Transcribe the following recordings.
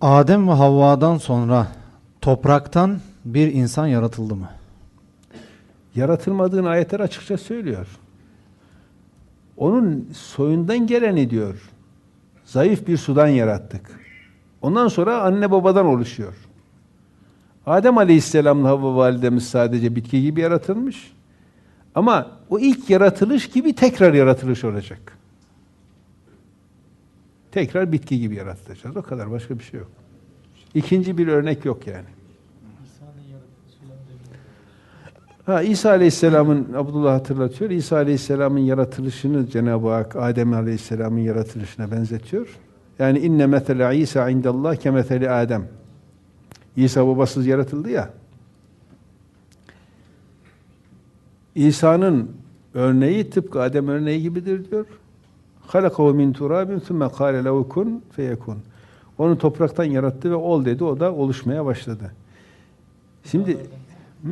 Adem ve Havva'dan sonra topraktan bir insan yaratıldı mı? Yaratılmadığını ayetler açıkça söylüyor. Onun soyundan geleni diyor. Zayıf bir sudan yarattık. Ondan sonra anne babadan oluşuyor. Adem Aleyhisselam'la Havva validemiz sadece bitki gibi yaratılmış. Ama o ilk yaratılış gibi tekrar yaratılış olacak. Tekrar bitki gibi yaratılacağız. O kadar başka bir şey yok. İkinci bir örnek yok yani. Ha, İsa Aleyhisselam'ın Abdullah hatırlatıyor. İsa Aleyhisselam'ın yaratılışını Cenab-ı Hak Adem Aleyhisselam'ın yaratılışına benzetiyor. Yani inne mesele İsa indallah ke mesele Adem. İsa babasız yaratıldı ya. İsa'nın örneği tıpkı Adem örneği gibidir diyor. Halakahu min turabin thumme kâle lehu kun feyekun. Onu topraktan yarattı ve ol dedi. O da oluşmaya başladı. Şimdi Hı?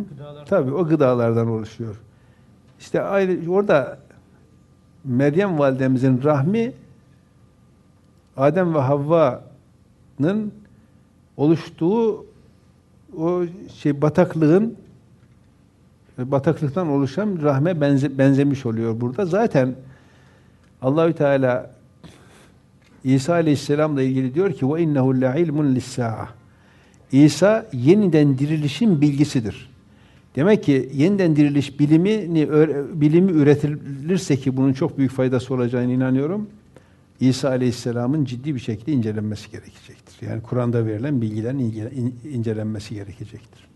Tabii o gıdalardan oluşuyor. İşte ayrı orada Meryem validemizin rahmi Adem ve Havva'nın oluştuğu o şey bataklığın bataklıktan oluşan rahme benze, benzemiş oluyor burada. Zaten Allahü Teala İsa Aleyhisselam'la ilgili diyor ki ve innehu la ilmun lis-sa'a. İsa yeniden dirilişin bilgisidir. Demek ki yeniden diriliş bilimini bilimi üretilirse ki bunun çok büyük faydası olacağına inanıyorum. İsa Aleyhisselam'ın ciddi bir şekilde incelenmesi gerekecektir. Yani Kur'an'da verilen bilgilerin incelenmesi gerekecektir.